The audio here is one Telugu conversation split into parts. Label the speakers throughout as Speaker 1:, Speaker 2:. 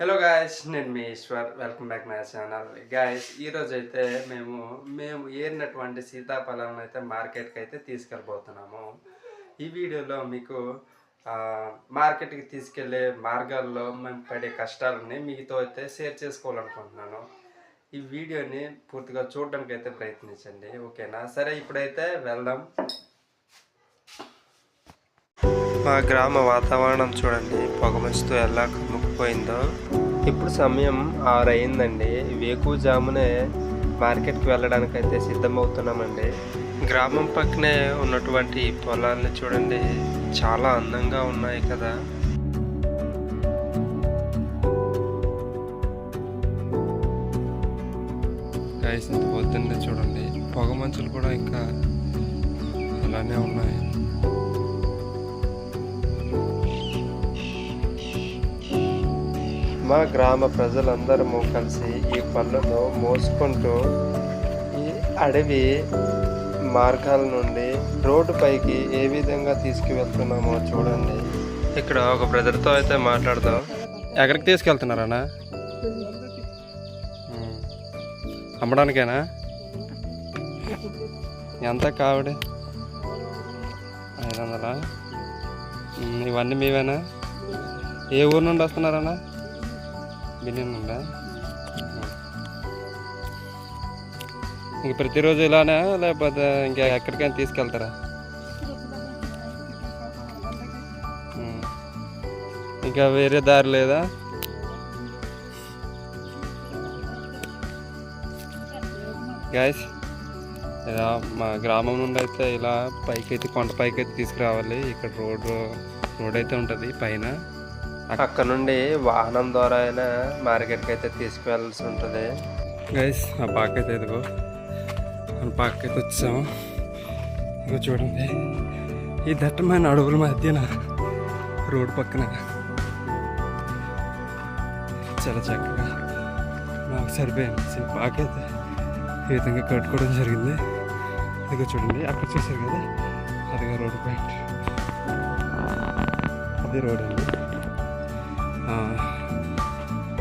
Speaker 1: హలో గాయస్ నేను మీ Eshwar. Welcome back my channel guys ఈరోజు అయితే మేము మేము ఏరినటువంటి సీతాఫలాలను అయితే మార్కెట్కి అయితే తీసుకెళ్ళిపోతున్నాము ఈ వీడియోలో మీకు మార్కెట్కి తీసుకెళ్ళే మార్గాల్లో మేము పడే కష్టాలని మీతో అయితే షేర్ చేసుకోవాలనుకుంటున్నాను. ఈ వీడియోని పూర్తిగా చూడడానికి అయితే ప్రయత్నించండి. ఓకేనా? సరే ఇప్పుడైతే వెళ్దాం. మా గ్రామ వాతావరణం చూడండి. పొగమంచుతో ఎలా కమ్ముకుపోయిందో. ఇప్పుడు సమయం ఆరు అయిందండి వేకుజామునే మార్కెట్కి వెళ్ళడానికి అయితే సిద్ధమవుతున్నామండి. గ్రామం పక్కనే ఉన్నటువంటి పొలాలని చూడండి. చాలా అందంగా ఉన్నాయి కదా. గైస్ ఇంత పొద్దున్నే చూడండి. పొగ మంచులు కూడా ఇంకా అలానే ఉన్నాయి. మా గ్రామ ప్రజలందరము కలిసి ఈ పళ్ళను మోసుకుంటూ ఈ అడవి మార్గాల నుండి రోడ్డు పైకి ఏ విధంగా తీసుకువెళ్తున్నామో చూడండి. ఇక్కడ ఒక బ్రదర్తో అయితే మాట్లాడదాం. ఎక్కడికి తీసుకెళ్తున్నారనా అమ్మడానికేనా? ఎంత కావిడి? ఐదు వందలా ఇవన్నీ మీవేనా? ఏ ఊరు నుండి వస్తున్నారన్నా? బిల్లింగ్ ఉందా ఇంక ప్రతిరోజు ఇలానే? లేకపోతే ఇంకా ఎక్కడికైనా తీసుకెళ్తారా? ఇంకా వేరే దారి లేదా? గాయస్ ఇలా మా గ్రామం నుండి అయితే ఇలా పైకి అయితే కొండ పైకి అయితే తీసుకురావాలి. ఇక్కడ రోడ్ రోడ్ అయితే ఉంటుంది పైన. అక్కడ నుండి వాహనం ద్వారా అయినా మార్కెట్కి అయితే తీసుకువెళ్ళాల్సి ఉంటుంది. గైస్ ఆ పాక అయితే ఇదిగో. మన పాక అయితే వచ్చాము. ఇదిగో చూడండి. ఈ దట్టమైన అడవుల మధ్యన రోడ్డు పక్కన. చాలా చక్కగా నాకు సరిపోయింది. అసలు పాక అయితే ఈ విధంగా కట్టుకోవడం జరిగింది. ఇదిగో చూడండి. అక్కడ చూసారు కదా? అదిగా రోడ్డు పాయింట్. అది రోడ్ అండి.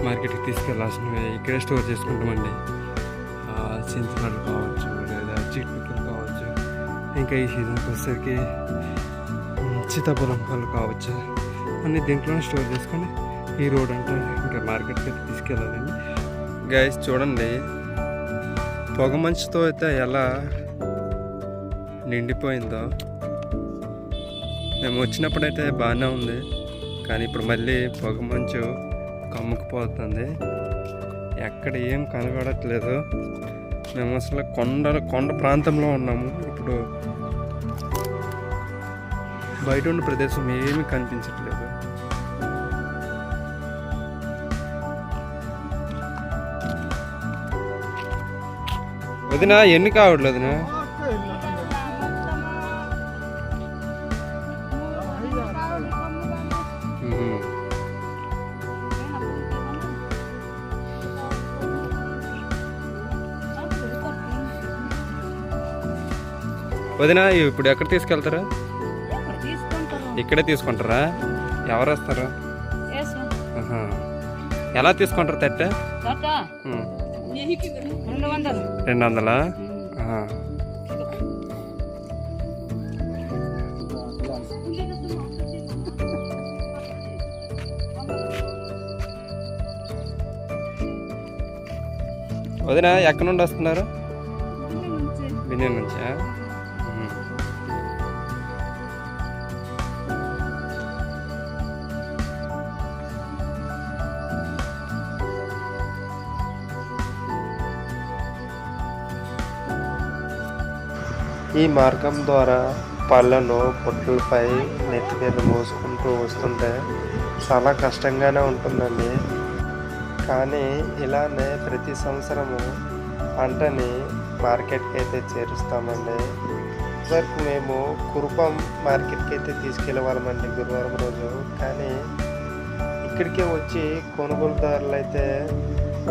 Speaker 1: మార్కెట్కి తీసుకెళ్ళాల్సినవి ఇక్కడే స్టోర్ చేసుకుంటామండి. చింతపండు కావచ్చు లేదా చిట్పిక్కలు కావచ్చు ఇంకా ఈ సీజన్కి వచ్చేసరికి ఉమ్, సీతాఫలం పళ్ళు కావచ్చు అన్ని దీంట్లోనే స్టోర్ చేసుకొని ఈ రోడ్ అంటే ఇంకా మార్కెట్కి అయితే తీసుకెళ్ళాలండి. గైస్ చూడండి. పొగ మంచుతో అయితే ఎలా నిండిపోయిందో. మేము వచ్చినప్పుడైతే బాగానే ఉంది. కానీ ఇప్పుడు మళ్ళీ పొగ మంచు కమ్ముకుపోతుంది. ఎక్కడ ఏం కనబడట్లేదు. మేము అసలు కొండ కొండ ప్రాంతంలో ఉన్నాము. ఇప్పుడు బయట ఉన్న ప్రదేశం ఏమీ కనిపించట్లేదు. వదినా ఎన్ని కావట్లేదు వదినా ఇప్పుడు ఎక్కడ తీసుకెళ్తారు? ఇక్కడే తీసుకుంటారా? ఎవరు వస్తారు. ఎలా తీసుకుంటారు తట్ట.
Speaker 2: రెండు వందలు.
Speaker 1: వదిన ఎక్కడి నుండి వస్తున్నారు? బిన్యం నుంచా? ఈ మార్గం ద్వారా పళ్ళను పొట్టులపై నెత్తి మీద మోసుకుంటూ వస్తుంటే చాలా కష్టంగానే ఉంటుందండి. కానీ ఇలానే ప్రతి సంవత్సరము పంటని మార్కెట్కి అయితే చేరుస్తామండి. వరకు మేము కురుపం మార్కెట్కి అయితే తీసుకెళ్ళేవాళ్ళమండి గురువారం రోజు. కానీ ఇక్కడికే వచ్చి కొనుగోలుదారులు అయితే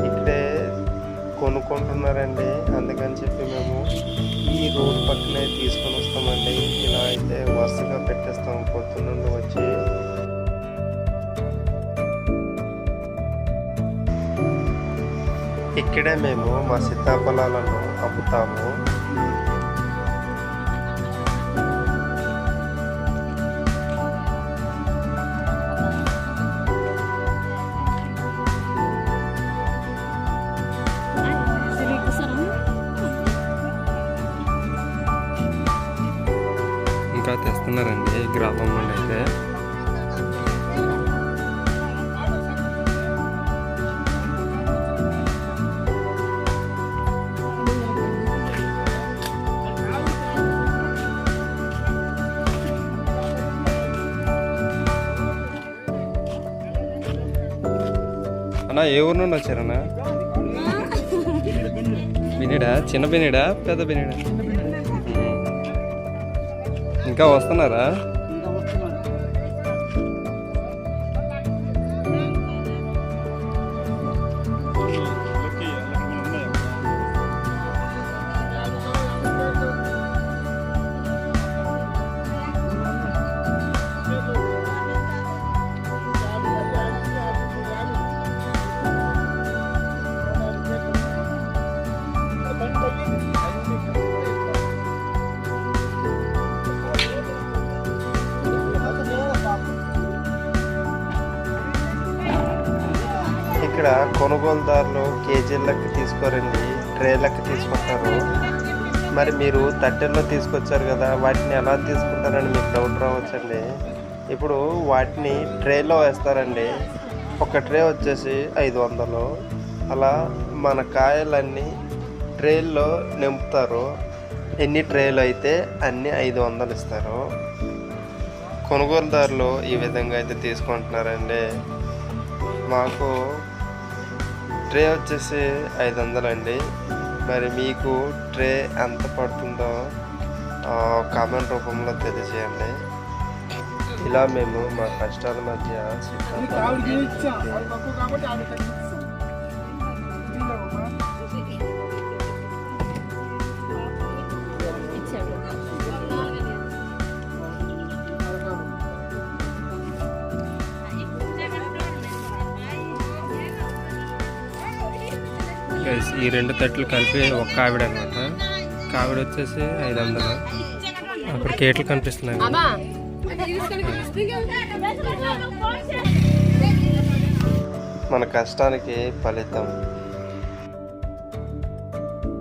Speaker 1: ఇక్కడే కొనుక్కుంటున్నారండి. అందుకని చెప్పి మేము ఈ రోడ్ పక్కనే తీసుకొని వస్తామండి. ఇలా అయితే వరుసగా పెట్టేస్తాం పొద్దున్నుండి వచ్చి. ఇక్కడే మేము మా సీతాఫలాలను అమ్ముతాము. ఇంకా తెస్తున్నారండి గ్రామం నుండి అయితే. అన్నా ఏ ఊరు నుండి వచ్చారన్నా? బినిడా? చిన్న బినిడా? పెద్ద బినిడా? ఇంకా వస్తున్నారా? ఇక్కడ కొనుగోలుదారులు కేజీలకు తీసుకోరండి ట్రేలకు తీసుకుంటారు. మరి మీరు తట్టెల్లో తీసుకొచ్చారు కదా వాటిని ఎలా తీసుకుంటారని మీకు డౌట్ రావచ్చండి. ఇప్పుడు వాటిని ట్రేలో వేస్తారండి. ఒక ట్రే వచ్చేసి ఐదు వందలు. అలా మన కాయలన్నీ ట్రేల్లో నింపుతారు. ఎన్ని ట్రేలు అయితే అన్ని ఐదు వందలు ఇస్తారు. కొనుగోలుదారులు ఈ విధంగా అయితే తీసుకుంటున్నారండి. మాకు ట్రే వచ్చేసి ఐదు వందలండి మరి మీకు ట్రే ఎంత పడుతుందో కామెంట్ రూపంలో తెలియజేయండి. ఇలా మేము మా కష్టాల మధ్య ఈ రెండు తట్లు కలిపి ఒక ఆవిడ అనమాట కావిడ వచ్చేసి ఐదు వందలు అక్కడ కేట్లు కనిపిస్తున్నాయి. మన కష్టానికి ఫలితం.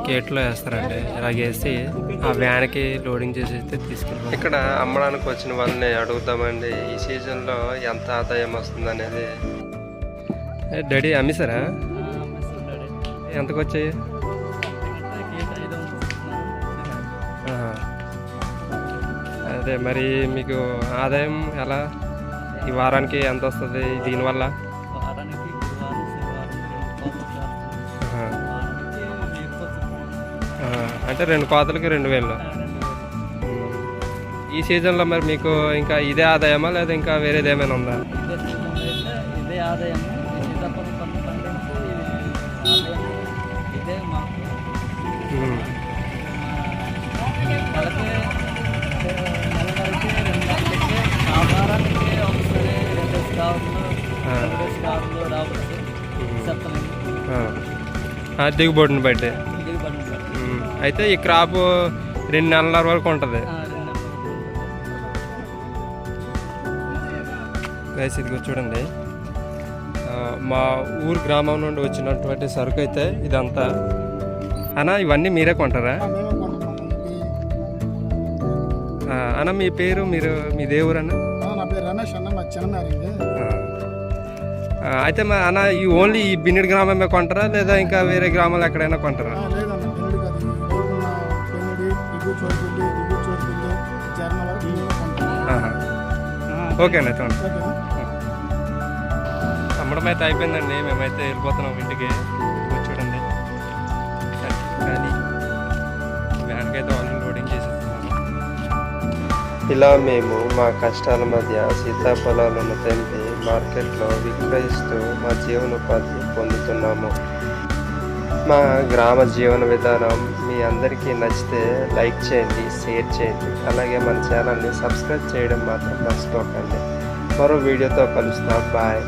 Speaker 1: కేట్లో వేస్తారండి. ఇలాగేసి ఆ వ్యాన్కి లోడింగ్ చేసి తీసుకెళ్ళి ఇక్కడ అమ్మడానికి వచ్చిన వాళ్ళని అడుగుతామండి ఈ సీజన్లో ఎంత ఆదాయం వస్తుంది అనేది డాడీ అమ్మేశారా ఎంతకు వచ్చాయి అదే మరి మీకు ఆదాయం ఎలా? ఈ వారానికి ఎంత వస్తుంది దీనివల్ల అంటే రెండు కోతలకి రెండు వేలు. ఈ సీజన్లో మరి మీకు ఇంకా ఇదే ఆదాయమా లేదా ఇంకా వేరేది ఏమైనా ఉందా?
Speaker 3: ఇదే
Speaker 1: ఆదాయమా.
Speaker 3: నెలకి నెల వరకే రెండు నెలలకి ఆ వారానికి ఒకసారి రెండు స్టార్లు
Speaker 1: ఆ.
Speaker 3: రెండు స్టార్లు రావచ్చు చెప్పలేము
Speaker 1: ఆ. ఆ, దిగుబడిని బట్టి. అయితే ఈ క్రాప్ రెండు నెలల వరకు ఉంటుంది గైస్ ఇదిగో చూడండి మా ఊరు గ్రామం నుండి వచ్చినటువంటి సరుకు అయితే ఇదంతా అన్న ఇవన్నీ మీరే కొంటారా అన్న మీ పేరు మీరు మీ దేవురు అన్న
Speaker 4: నా పేరు రమేష్ అన్న మా చిన్నమారింది
Speaker 1: అయితే మా అన్న ఈ ఓన్లీ ఈ బిన్నిడి గ్రామమే కొంటారా లేదా ఇంకా వేరే గ్రామాలు ఎక్కడైనా కొంటారా. ఓకే అన్న చూడండి
Speaker 4: ఓకేనా
Speaker 1: అమ్మడం అయితే అయిపోయిందండి మేమైతే వెళ్ళిపోతున్నాం ఇంటికి. ఇలా మేము మా కష్టాల మధ్య సీతాఫలాలను తెంపి మార్కెట్లో విక్రయిస్తూ మా జీవనోపాధి పొందుతున్నాము. మా గ్రామ జీవన విధానం మీ అందరికీ నచ్చితే లైక్ చేయండి షేర్ చేయండి. అలాగే మన ఛానల్ని సబ్స్క్రైబ్ చేయడం మాత్రం మర్చిపోకండి. మరో వీడియోతో కలుస్తాం. బాయ్.